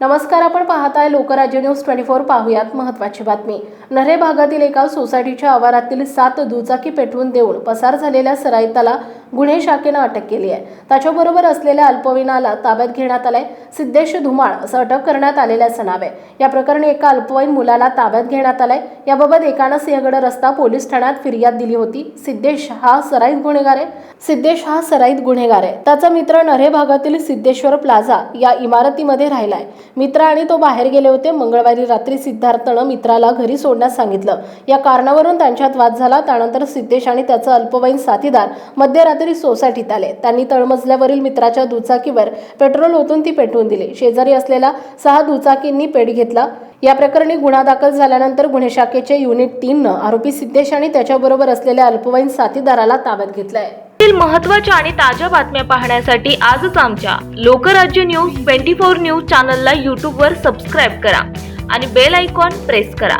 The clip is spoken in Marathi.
नमस्कार आपण पाहताय लोकराज्य न्यूज ट्वेंटी फोर पाहूयात महत्वाची बातमी. नरे भागातील एका सोसायटीच्या आवारातील सात दुचाकी पेटवून देऊन पसार झालेल्या सराईताला गुन्हे शाखेनं अटक केली आहे. त्याच्याबरोबर असलेल्या अल्पवयीनाला ताब्यात घेण्यात आलंय. सिद्धेश धुमाळ असं अटक करण्यात आलेल्याचं नाव आहे या प्रकरणी एका अल्पवयीन मुलाला ताब्यात घेण्यात आलंय. याबाबत एकानं सिंहगड रस्ता पोलीस ठाण्यात फिर्याद दिली होती. सिद्धेश हा सराईत गुन्हेगार आहे. सिद्धेश हा सराईत गुन्हेगार आहे. त्याचा मित्र नरे भागातील सिद्धेश्वर प्लाझा या इमारतीमध्ये राहिलाय. मित्र आणि तो बाहेर गेले होते. मंगळवारी रात्री सिद्धार्थनं मित्राला घरी सोडण्यास सांगितलं. या कारणावरून त्यांच्यात वाद झाला. त्यानंतर सिद्धेश आणि त्याचा अल्पवयीन साथीदार मध्यरात्री तरी सोसायटीत आले. त्यांनी तळमजल्यावरील मित्राच्या दुचाकीवर पेट्रोल ओतून ती पेटवून दिली. शेजारी असलेल्या सहा दुचाकींनी पेट घेतला. या प्रकरणी गुन्हा दाखल झाल्यानंतर गुन्हे शाखेचे युनिट तीननं आरोपी सिद्धेश आणि त्याच्याबरोबर असलेल्या अल्पवयीन साथीदाराला ताब्यात घेतलंय. महत्त्वाच्या महत्त्वाच्या आणि ताज्या बातम्या पाहण्यासाठी आजच आमच्या Lokrajya news twenty four news चॅनलला यूट्यूबवर सबस्क्राईब करा आणि बेल आयकॉन प्रेस करा.